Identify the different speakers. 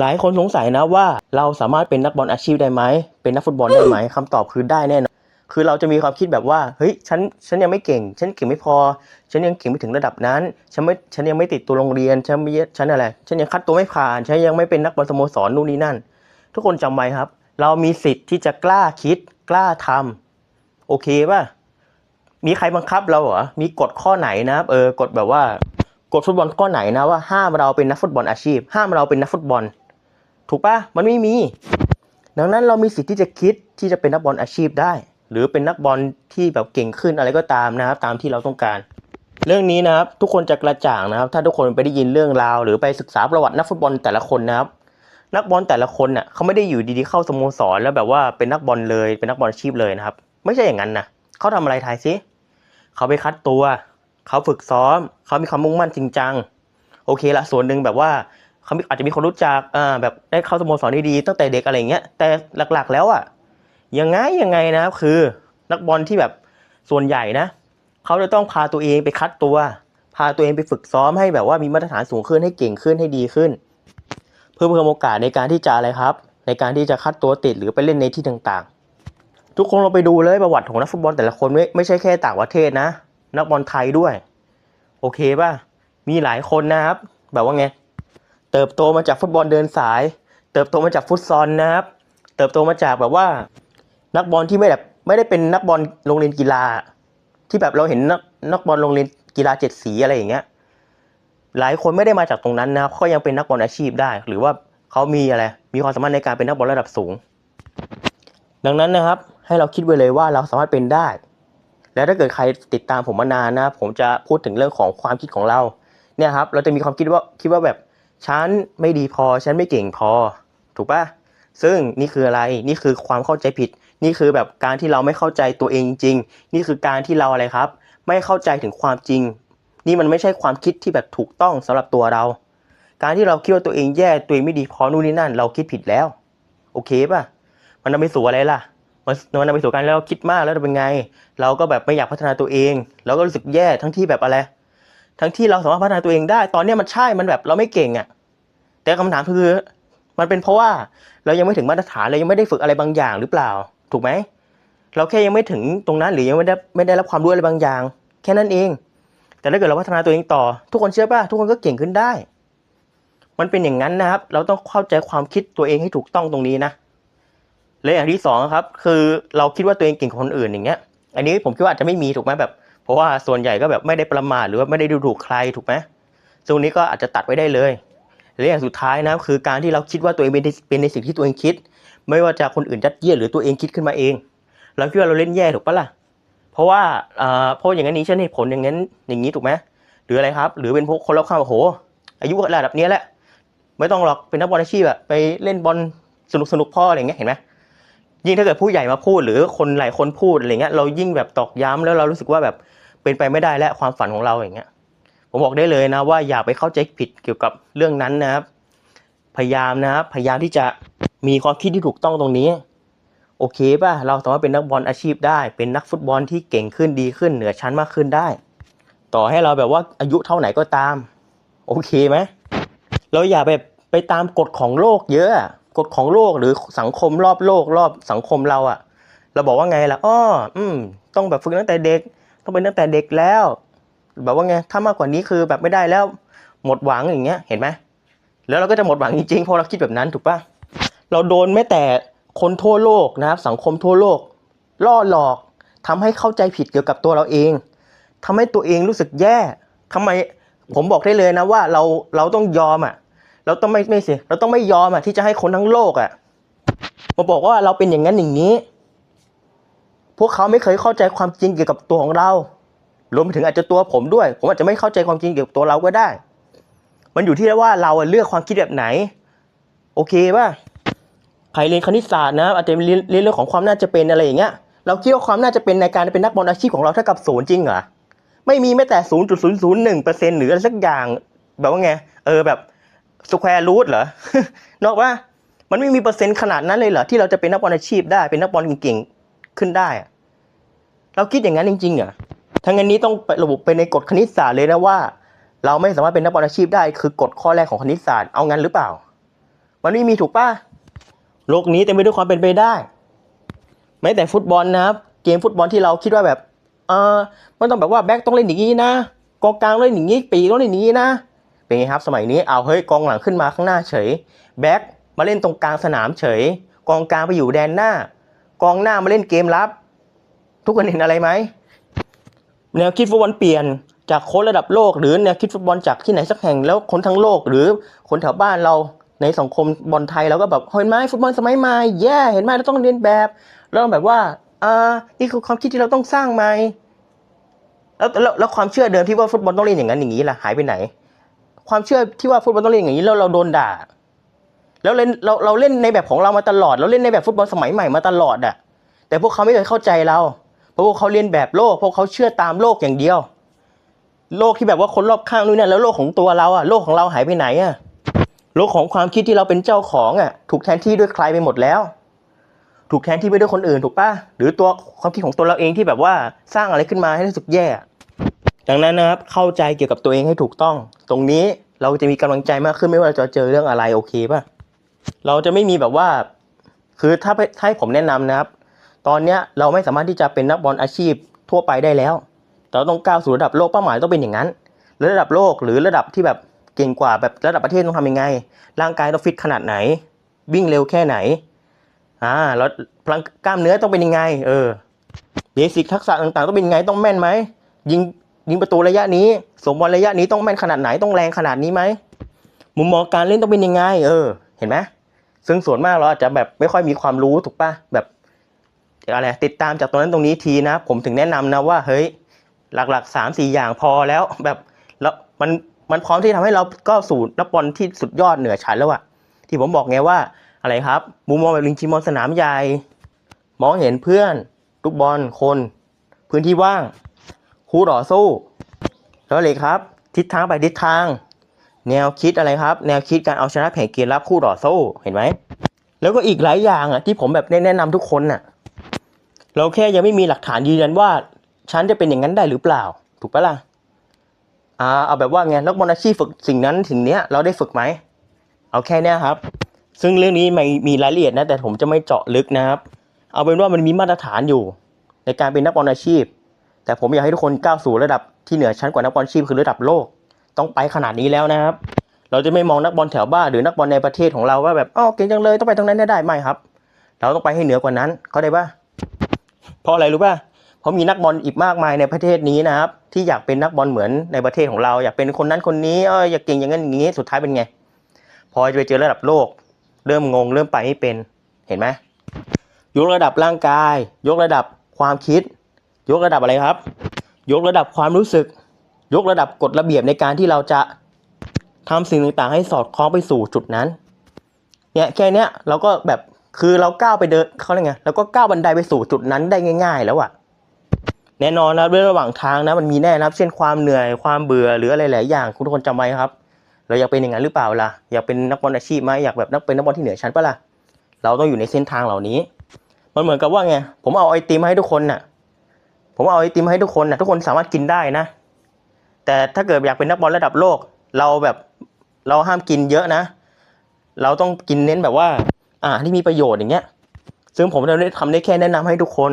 Speaker 1: หลายคนสงสัยนะว่าเราสามารถเป็นนักบอลอาชีพได้ไหม เป็นนักฟุตบอลได้ไหมคำตอบคือได้แน่นอนคือเราจะมีความคิดแบบว่าเฮ้ยฉันฉันยังไม่เก่ง ฉันเก่งไม่พอ ฉันยังเก่งไม่ถึงระดับนั้น ฉันไม่ฉันยังไม่ติดตัวโรงเรียนฉันไม่ฉันอะไรฉันยังคัดตัวไม่ผ่านฉันยังไม่เป็นนักบอลสโมสรนู่นนี่นั่น ทุกคนจำไว้ครับ เรามีสิทธิ์ที่จะกล้าคิด กล้าทำโอเคป่ะมีใครบังคับเราเหรอมีกฎข้อไหนนะครับเออกฎแบบว่ากฎฟุตบอลข้อไหนนะว่าห้ามเราเป็นนักฟุตบอลอาชีพ ห้ามเราเป็นนักฟุตบอล ถูกปะมันไม่มี ดังนั้นเรามีสิทธิ์ที่จะคิดที่จะเป็นนักบอลอาชีพได้ หรือเป็นนักบอลที่แบบเก่งขึ้นอะไรก็ตามนะครับ ตามที่เราต้องการ เรื่องนี้นะครับทุกคนจะกระจ่างนะครับ ถ้าทุกคนไปได้ยินเรื่องราว หรือไปศึกษาประวัตินักฟุตบอลแต่ละคนนะครับ นักบอลแต่ละคนน่ะเขาไม่ได้อยู่ดีๆเข้าสโมสร แล้วแบบว่าเป็นนักบอลเลยเป็นนักบอลอาชีพเลยนะครับ ไม่ใช่อย่างนั้นนะเขาทำอะไรทายซิเขาไปคัดตัวเขาฝึกซ้อมเขามีความมุ่งมั่นจริงจังโอเคละส่วนหนึ่งแบบว่า เขาอาจจะมีคนรู้จักอ่าแบบได้เข้าสโมสรดีๆตั้งแต่เด็กอะไรเงี้ยแต่หลักๆ แล้วอะยังไงยังไงนะคือนักบอลที่แบบส่วนใหญ่นะเขาจะต้องพาตัวเองไปคัดตัว พาตัวเองไปฝึกซ้อมให้แบบว่ามีมาตรฐานสูงขึ้นให้เก่งขึ้นให้ดีขึ้น เพื่อเพิ่มโอกาสในการที่จะอะไรครับ ในการที่จะคัดตัวติดหรือไปเล่นในที่ต่างๆ ทุกคนเราไปดูเลยประวัติของนักฟุตบอลแต่ละคนไม่ไม่ใช่แค่ต่างประเทศนะ นักบอลไทยด้วย โอเคป่ะมีหลายคนนะครับ แบบว่าไง เติบโตมาจากฟุตบอลเดินสาย เติบโตมาจากฟุตซอลนะครับ เติบโตมาจากแบบว่า นักบอลที่ไม่แบบไม่ได้เป็นนักบอลโรงเรียนกีฬา ที่แบบเราเห็นนักนักบอลโรงเรียนกีฬาเจ็ดสีอะไรอย่างเงี้ยหลายคนไม่ได้มาจากตรงนั้นนะครับเขายังเป็นนักบอลอาชีพได้ หรือว่าเขามีอะไรมีความสามารถในการเป็นนักบอลระดับสูง ดังนั้นนะครับ ให้เราคิดไว้เลยว่าเราสามารถเป็นได้ และถ้าเกิดใครติดตามผมมานานนะผมจะพูดถึงเรื่องของความคิดของเราเนี่ยครับ เราจะมีความคิดว่าคิดว่าแบบ ฉันไม่ดีพอฉันไม่เก่งพอ ถูกปะซึ่งนี่คืออะไรนี่คือความเข้าใจผิด นี่คือแบบการที่เราไม่เข้าใจตัวเองจริง นี่คือการที่เราอะไรครับ ไม่เข้าใจถึงความจริง นี่มันไม่ใช่ความคิดที่แบบถูกต้องสำหรับตัวเรา การที่เราคิดว่าตัวเองแย่ตัวเองไม่ดีพอนู่นนี่นั่น เราคิดผิดแล้ว โอเคปะมันนำไปสู่อะไรล่ะมันมันนำไปสู่การเราคิดมากแล้วเป็นไง เราก็แบบไม่อยากพัฒนาตัวเอง เราก็รู้สึกแย่ทั้งที่แบบอะไร ทั้งที่เราสามารถพัฒนาตัวเองได้ ตอนนี้มันใช่มันแบบเราไม่เก่งอะ่ะ แต่คำถามคือ มันเป็นเพราะว่าเรายังไม่ถึงมาตรฐานเรายังไม่ได้ฝึกอะไรบางอย่างหรือเปล่า ถูกไหมเราแค่ยังไม่ถึงตรงนั้นหรือยังไม่ได้ไม่ได้รับความรู้อะไรบางอย่าง แค่นั้นเอง แต่ถ้าเกิดเราพัฒนาตัวเองต่อ ทุกคนเชื่อป่ะทุกคนก็เก่งขึ้นได้ มันเป็นอย่างนั้นนะครับ เราต้องเข้าใจความคิดตัวเองให้ถูกต้องตรงนี้นะและอย่างที่สองครับ คือเราคิดว่าตัวเองเก่งกว่าคนอื่นอย่างเงี้ย อันนี้ผมคิดว่าอาจจะไม่มีถูกไหมแบบ เพราะว่าส่วนใหญ่ก็แบบไม่ได้ประมาทหรือว่าไม่ได้ดูถูกใครถูกไหมตรงนี้ก็อาจจะตัดไว้ได้เลยและอย่างสุดท้ายนะคือการที่เราคิดว่าตัวเองเป็นในสิ่งที่ตัวเองคิด ไม่ว่าจะคนอื่นยัดเยียดหรือตัวเองคิดขึ้นมาเอง เราคิดว่าเราเล่นแย่ถูกปะล่ะเพราะว่าอ่าเพราะอย่างนั้นนี้ฉันเหตุผลอย่างนั้นอย่างนี้ถูกไหมหรืออะไรครับ หรือเป็นพวกคนรอบข้างโอ้โห อายุระดับนี้แหละ ไม่ต้องหรอกเป็นนักบอลอาชีพอะไปเล่นบอลสนุกสนุกพ่ออะไรอย่างเงี้ยเห็นไหม ยิ่งถ้าเกิดผู้ใหญ่มาพูด หรือคนหลายคนพูดอะไรเงี้ยเรายิ่งแบบตอกย้ำแล้วเรารู้สึกว่าแบบเป็นไปไม่ได้และความฝันของเราอย่างเงี้ย ผมบอกได้เลยนะว่าอย่าไปเข้าใจผิดเกี่ยวกับเรื่องนั้นนะครับ พยายามนะครับพยายามที่จะมีความคิดที่ถูกต้องตรงนี้ โอเคป่ะเราสามารถเป็นนักบอลอาชีพได้ เป็นนักฟุตบอลที่เก่งขึ้นดีขึ้นเหนือชั้นมากขึ้นได้ ต่อให้เราแบบว่าอายุเท่าไหนก็ตาม โอเคไหมเราอย่าแบบไปตามกฎของโลกเยอะอะ กฎของโลกหรือสังคมรอบโลกรอบสังคมเราอะเราบอกว่าไงล่ะอ้ออืม ต้องแบบฝึกตั้งแต่เด็ก ต้องเป็นตั้งแต่เด็กแล้ว แบบว่าไงถ้ามากกว่านี้คือแบบไม่ได้แล้ว หมดหวังอย่างเงี้ย เห็นไหมแล้วเราก็จะหมดหวังจริงๆเพราะเราคิดแบบนั้นถูกปะเราโดนแม้แต่คนทั่วโลกนะครับ สังคมทั่วโลก ล่อหลอกทำให้เข้าใจผิดเกี่ยวกับตัวเราเองทำให้ตัวเองรู้สึกแย่ทำไมผมบอกได้เลยนะว่าเราเราต้องยอมอะ เราต้องไม่ไม่สิเราต้องไม่ยอมอะที่จะให้คนทั้งโลกอะมาบอกว่าเราเป็นอย่างนั้นอย่างนี้ พวกเขาไม่เคยเข้าใจความจริงเกี่ยวกับตัวของเรา รวมไปถึงอาจจะตัวผมด้วย ผมอาจจะไม่เข้าใจความจริงเกี่ยวกับตัวเราก็ได้ มันอยู่ที่ว่าเราเลือกความคิดแบบไหน โอเคป่ะใครเรียนคณิตศาสตร์นะอาจจะเรียนเรียนเรื่องของความน่าจะเป็นอะไรอย่างเงี้ย เราคิดว่าความน่าจะเป็นในการเป็นนักบอลอาชีพของเราเท่ากับศูนย์จริงเหรอ ไม่มีแม้แต่ศูนย์จุดศูนย์ศูนย์หนึ่งเปอร์เซ็นต์หรืออะไรสักอย่าง แบบว่าไง เออแบบ สแควร์รูทเหรอนอกว่ามันไม่มีเปอร์เซ็นต์ขนาดนั้นเลยเหรอที่เราจะเป็นนักบอลอาชีพได้เป็นนักบอลเก่งๆขึ้นได้เราคิดอย่างนั้นจริงๆเหรอทั้างนี้ต้องระบุไปในกฎคณิตศาสตร์เลยนะว่า เราไม่สามารถเป็นนักบอลอาชีพได้ คือกฎข้อแรกของคณิตศาสตร์เอางั้นหรือเปล่า มันไม่มีถูกป่ะโลกนี้เต็มไปด้วยความเป็นไปได้แม้แต่ฟุตบอลนะครับเกมฟุตบอลที่เราคิดว่าแบบเออมันต้องแบบว่าแบ็คต้องเล่นอย่างนี้นะกองกลางเล่นอย่างนี้ปีต้องเล่นอย่างนี้นะ เป็นไงครับสมัยนี้เอาเฮ้ยกองหลังขึ้นมาข้างหน้าเฉยแบ็คมาเล่นตรงกลางสนามเฉย กองกลางไปอยู่แดนหน้า กองหน้ามาเล่นเกมรับ ทุกคนเห็นอะไรไหมแนวคิดฟุตบอลเปลี่ยนจากโค้ชระดับโลก หรือแนวคิดฟุตบอลจากที่ไหนสักแห่งแล้วคนทั้งโลก หรือคนแถวบ้านเราในสังคมบอลไทยเราก็แบบเห็นไหมฟุตบอลสมัยใหม่แย่เห็นไหมเราต้องเรียนแบบเราต้องแบบว่าอ่านี่คือความคิดที่เราต้องสร้างใหม่แล้วแล้วความเชื่อเดิมที่ว่าฟุตบอลต้องเล่นอย่างนั้นอย่างนี้ล่ะหายไปไหน ความเชื่อที่ว่าฟุตบอลต้องเล่นอย่างนี้แล้วเราโดนด่า แล้วเล่นเราเราเล่นในแบบของเรามาตลอด เราเล่นในแบบฟุตบอลสมัยใหม่มาตลอดอะแต่พวกเขาไม่เคยเข้าใจเรา เพราะพวกเขาเรียนแบบโลก พวกเขาเชื่อตามโลกอย่างเดียว โลกที่แบบว่าคนรอบข้างนู่นนี่แล้วโลกของตัวเราอะโลกของเราหายไปไหนอะโลกของความคิดที่เราเป็นเจ้าของอะถูกแทนที่ด้วยใครไปหมดแล้ว ถูกแทนที่ไปด้วยคนอื่นถูกปะหรือตัวความคิดของตัวเราเองที่แบบว่าสร้างอะไรขึ้นมาให้รู้สึกแย่ ดังนั้นนะครับเข้าใจเกี่ยวกับตัวเองให้ถูกต้อง ตรงนี้เราจะมีกำลังใจมากขึ้นไม่ว่าเราจะเจอเรื่องอะไรโอเคป่ะเราจะไม่มีแบบว่า คือถ้าถ้าให้ผมแนะนำนะครับ ตอนเนี้ยเราไม่สามารถที่จะเป็นนักบอลอาชีพทั่วไปได้แล้วเราต้องก้าวสู่ระดับโลกเป้าหมายต้องเป็นอย่างนั้นระดับโลกหรือระดับที่แบบเก่งกว่าแบบระดับประเทศต้องทำยังไง ร่างกายต้องฟิตขนาดไหน วิ่งเร็วแค่ไหนอ่าแล้วพลังกล้ามเนื้อต้องเป็นยังไง เออเบสิกทักษะต่างๆ ต้องเป็นยังไงต้องแม่นไหมยิง ยิงประตูระยะนี้สมบอลระยะนี้ต้องแม่นขนาดไหนต้องแรงขนาดนี้ไหมมุมมองการเล่นต้องเป็นยังไง เออ เห็นไหมซึ่งส่วนมากเราอาจจะแบบไม่ค่อยมีความรู้ถูกปะแบบอะไรติดตามจากตรงนั้นตรงนี้ทีนะ ผมถึงแนะนำนะว่าเฮ้ยหลักๆสามสี่อย่างพอแล้วแบบแล้วมันมันพร้อมที่ทำให้เราก็สู่นักบอลที่สุดยอดเหนือชั้นแล้วอะที่ผมบอกไงว่าอะไรครับ มุมมองแบบลิงชิมอนสนามใหญ่ มองเห็นเพื่อนลูกบอลคน พื้นที่ว่าง คู่ต่อสู้แล้วเลยครับ ทิศทางไปทิศทาง แนวคิดอะไรครับ แนวคิดการเอาชนะแผงเกมรับคู่ต่อสู้เห็นไหมแล้วก็อีกหลายอย่างอะที่ผมแบบแนะนำทุกคนน่ะ เราแค่ยังไม่มีหลักฐานยืนยันว่าฉันจะเป็นอย่างนั้นได้หรือเปล่า ถูกปะล่ะอ่าเอาแบบว่าไงนักบอลอาชีพฝึกสิ่งนั้นสิ่งเนี้ยเราได้ฝึกไหมเอาแค่เนี้ยครับ ซึ่งเรื่องนี้ไม่มีรายละเอียดนะแต่ผมจะไม่เจาะลึกนะครับ เอาเป็นว่ามันมีมาตรฐานอยู่ ในการเป็นนักบอลอาชีพ แต่ผมอยากให้ทุกคนก้าวสู่ระดับที่เหนือชั้นกว่านักบอลชีพคือระดับโลก ต้องไปขนาดนี้แล้วนะครับ เราจะไม่มองนักบอลแถวบ้านหรือนักบอลในประเทศของเราว่าแบบอ๋อเก่งจังเลยต้องไปตรงนั้นได้ได้ไม่ครับ เราต้องไปให้เหนือกว่านั้นเข้าใจปะเพราะอะไรรู้ป่ะเพราะมีนักบอลอีกมากมายในประเทศนี้นะครับ ที่อยากเป็นนักบอลเหมือนในประเทศของเรา อยากเป็นคนนั้นคนนี้เอออยากเก่งอย่างนั้นอย่างนี้สุดท้ายเป็นไง พอจะไปเจอระดับโลก เริ่มงงเริ่มไปไม่เป็นเห็นไหมยกระดับร่างกาย ยกระดับความคิด ยกระดับอะไรครับ ยกระดับความรู้สึก ยกระดับกฎระเบียบในการที่เราจะทำสิ่งต่างๆ ให้สอดคล้องไปสู่จุดนั้นเนี่ยแค่เนี้ยเราก็แบบคือเราก้าวไปเดินเขาเรียกไงเราก็ก้าวบันไดไปสู่จุดนั้นได้ง่าย ๆ แล้วอะแน่นอนนะเรื่องระหว่างทางนะมันมีแน่นะครับ เช่นความเหนื่อยความเบื่อหรืออะไรหลายอย่างคุณทุกคนจำไว้ครับ เราอยากเป็นอย่างนั้นหรือเปล่าล่ะอยากเป็นนักบอลอาชีพไหมอยากแบบนักเป็นนักบอลที่เหนือชั้นปะล่ะเราต้องอยู่ในเส้นทางเหล่านี้ มันเหมือนกับว่าไงผมเอาไอติมมาให้ทุกคนน่ะ ผมเอาไอติมมาให้ทุกคนนะทุกคนสามารถกินได้นะ แต่ถ้าเกิดอยากเป็นนักบอลระดับโลก เราแบบเราห้ามกินเยอะนะ เราต้องกินเน้นแบบว่า อ่าที่มีประโยชน์อย่างเงี้ย ซึ่งผมจะได้ทำได้แค่แนะนำให้ทุกคน